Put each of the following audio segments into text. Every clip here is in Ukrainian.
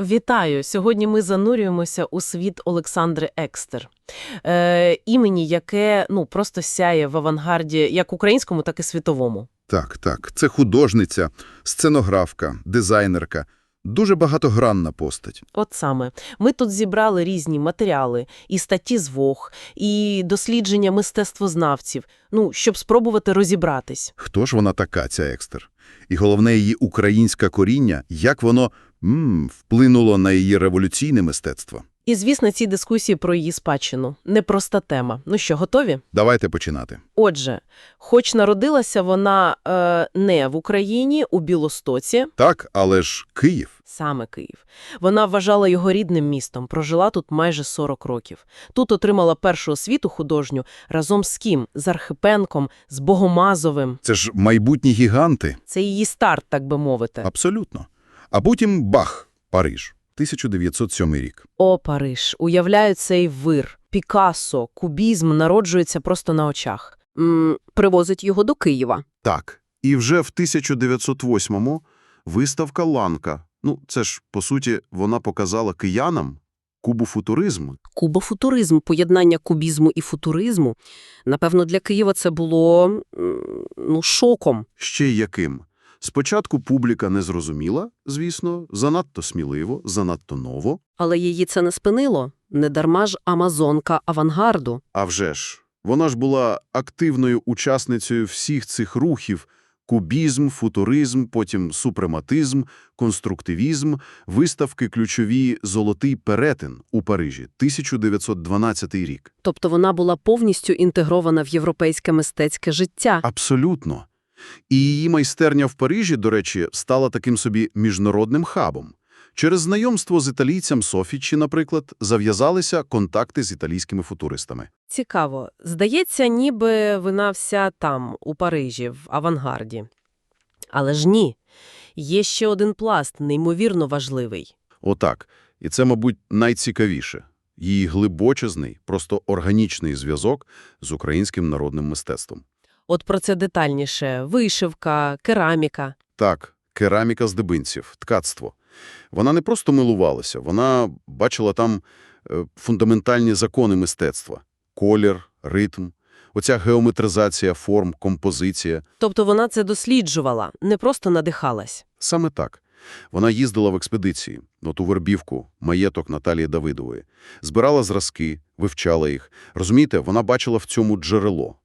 Вітаю! Сьогодні ми занурюємося у світ Олександри Екстер, е, імені, яке ну просто сяє в авангарді як українському, так і світовому. Так, так. Це художниця, сценографка, дизайнерка. Дуже багатогранна постать. От саме ми тут зібрали різні матеріали, і статті з ВОГ, і дослідження мистецтвознавців, ну щоб спробувати розібратись. Хто ж вона така, ця екстер? І головне її українське коріння, як воно м, вплинуло на її революційне мистецтво. І звісно, ці дискусії про її спадщину непроста тема. Ну що, готові? Давайте починати. Отже, хоч народилася вона е, не в Україні, у Білостоці, Так, але ж Київ. саме Київ. Вона вважала його рідним містом, прожила тут майже 40 років. Тут отримала першу освіту художню разом з ким? З Архипенком, з Богомазовим. Це ж майбутні гіганти. Це її старт, так би мовити. Абсолютно. А потім бах, Париж, 1907 рік. О, Париж! Уявляю цей вир. Пікассо, кубізм народжується просто на очах. М, привозить його до Києва. Так, і вже в 1908-му виставка «Ланка». Ну, це ж, по суті, вона показала киянам кубофутуризм. Кубофутуризм, поєднання кубізму і футуризму. Напевно, для Києва це було ну, шоком. Ще й яким. Спочатку публіка не зрозуміла, звісно, занадто сміливо, занадто ново. Але її це не спинило. Недарма ж амазонка авангарду. А вже ж, вона ж була активною учасницею всіх цих рухів – кубізм, футуризм, потім супрематизм, конструктивізм, виставки ключові «Золотий перетин» у Парижі, 1912 рік. Тобто вона була повністю інтегрована в європейське мистецьке життя. Абсолютно. І її майстерня в Парижі, до речі, стала таким собі міжнародним хабом. Через знайомство з італійцем Софічі, наприклад, зав'язалися контакти з італійськими футуристами. Цікаво. Здається, ніби вона вся там, у Парижі, в авангарді. Але ж ні. Є ще один пласт, неймовірно важливий. Отак. І це, мабуть, найцікавіше. Її глибочезний, просто органічний зв'язок з українським народним мистецтвом. От про це детальніше. Вишивка, кераміка. Так, кераміка з дебинців, ткацтво. Вона не просто милувалася, вона бачила там е, фундаментальні закони мистецтва. Колір, ритм, оця геометризація форм, композиція. Тобто вона це досліджувала, не просто надихалась. Саме так. Вона їздила в експедиції, от у Вербівку, маєток Наталії Давидової. Збирала зразки, вивчала їх. Розумієте, вона бачила в цьому джерело.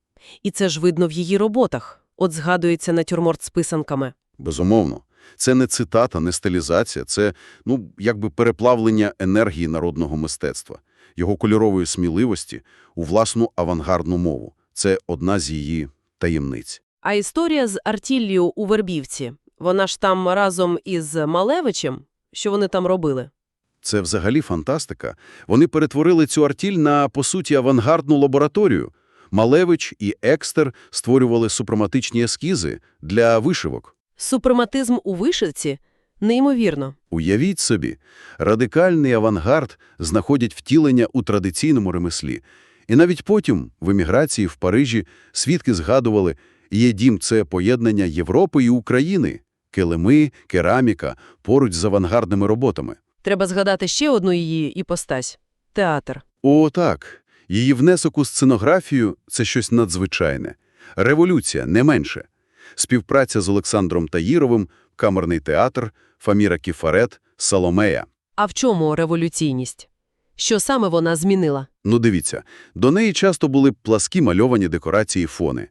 І це ж видно в її роботах. От згадується натюрморт з писанками. Безумовно. Це не цитата, не стилізація, це, ну, якби переплавлення енергії народного мистецтва, його кольорової сміливості у власну авангардну мову. Це одна з її таємниць. А історія з артіллю у Вербівці, вона ж там разом із Малевичем, що вони там робили? Це взагалі фантастика. Вони перетворили цю артіль на, по суті, авангардну лабораторію. Малевич і Екстер створювали супрематичні ескізи для вишивок. Супрематизм у вишивці? Неймовірно. Уявіть собі, радикальний авангард знаходять втілення у традиційному ремеслі. І навіть потім, в еміграції в Парижі, свідки згадували, є дім – це поєднання Європи і України, килими, кераміка, поруч з авангардними роботами. Треба згадати ще одну її іпостась – театр. О, так. Її внесок у сценографію – це щось надзвичайне. Революція, не менше. Співпраця з Олександром Таїровим, камерний театр, Фаміра Кіфарет, Соломея. А в чому революційність? Що саме вона змінила? Ну дивіться, до неї часто були пласкі мальовані декорації фони.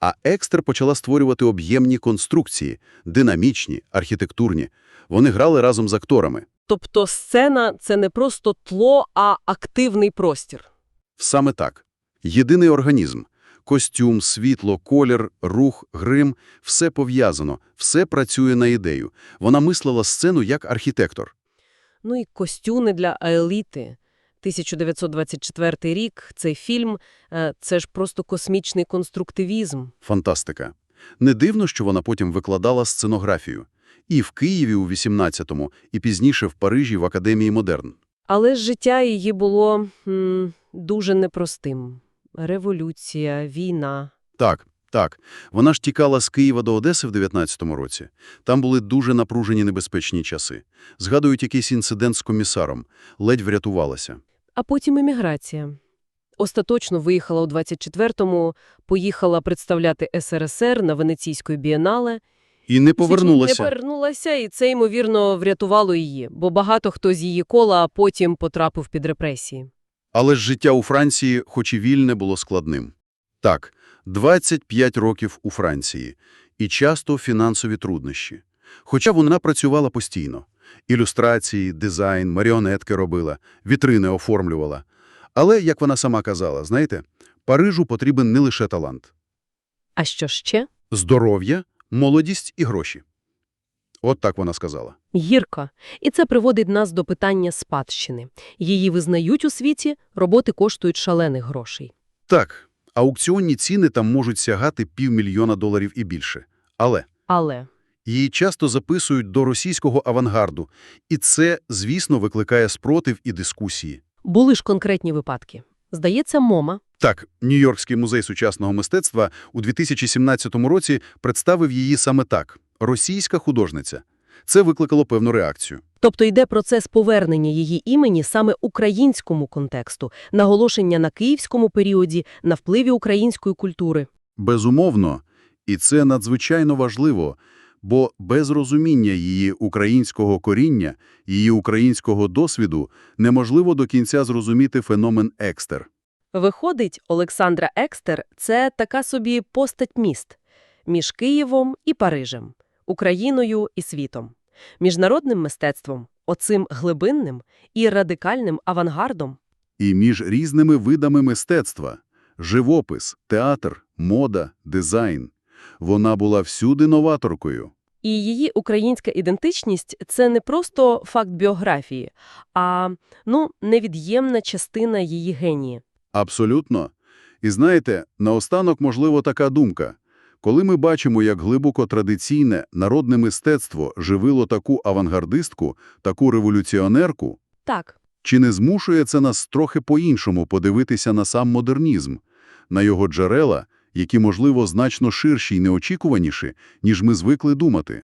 А Екстер почала створювати об'ємні конструкції, динамічні, архітектурні. Вони грали разом з акторами. Тобто сцена – це не просто тло, а активний простір. Саме так. Єдиний організм. Костюм, світло, колір, рух, грим – все пов'язано, все працює на ідею. Вона мислила сцену як архітектор. Ну і костюми для еліти. 1924 рік, цей фільм е, – це ж просто космічний конструктивізм. Фантастика. Не дивно, що вона потім викладала сценографію. І в Києві у 18-му, і пізніше в Парижі в Академії Модерн. Але ж життя її було м, дуже непростим. Революція, війна. Так, Так, вона ж тікала з Києва до Одеси в 19-му році. Там були дуже напружені небезпечні часи. Згадують якийсь інцидент з комісаром. Ледь врятувалася. А потім еміграція. Остаточно виїхала у 24-му, поїхала представляти СРСР на Венеційської бієнале. І не повернулася. Не повернулася, і це, ймовірно, врятувало її, бо багато хто з її кола потім потрапив під репресії. Але ж життя у Франції, хоч і вільне, було складним. Так, 25 років у Франції. І часто фінансові труднощі. Хоча вона працювала постійно. Ілюстрації, дизайн, маріонетки робила, вітрини оформлювала. Але, як вона сама казала, знаєте, Парижу потрібен не лише талант. А що ще? Здоров'я, молодість і гроші. От так вона сказала. Гірко. І це приводить нас до питання спадщини. Її визнають у світі, роботи коштують шалених грошей. Так, аукціонні ціни там можуть сягати півмільйона доларів і більше. Але Але її часто записують до російського авангарду. І це, звісно, викликає спротив і дискусії. були ж конкретні випадки. Здається, МОМА Так, Нью-Йоркський музей сучасного мистецтва у 2017 році представив її саме так – російська художниця. Це викликало певну реакцію. Тобто йде процес повернення її імені саме українському контексту, наголошення на київському періоді, на впливі української культури. Безумовно, і це надзвичайно важливо, бо без розуміння її українського коріння, її українського досвіду неможливо до кінця зрозуміти феномен екстер. Виходить, Олександра Екстер – це така собі постать міст між Києвом і Парижем, Україною і світом, міжнародним мистецтвом, оцим глибинним і радикальним авангардом. І між різними видами мистецтва – живопис, театр, мода, дизайн. Вона була всюди новаторкою. І її українська ідентичність – це не просто факт біографії, а ну, невід'ємна частина її генії. Абсолютно. І знаєте, наостанок, можливо, така думка. Коли ми бачимо, як глибоко традиційне народне мистецтво живило таку авангардистку, таку революціонерку, Так, чи не змушує це нас трохи по-іншому подивитися на сам модернізм, на його джерела, які, можливо, значно ширші й неочікуваніші, ніж ми звикли думати?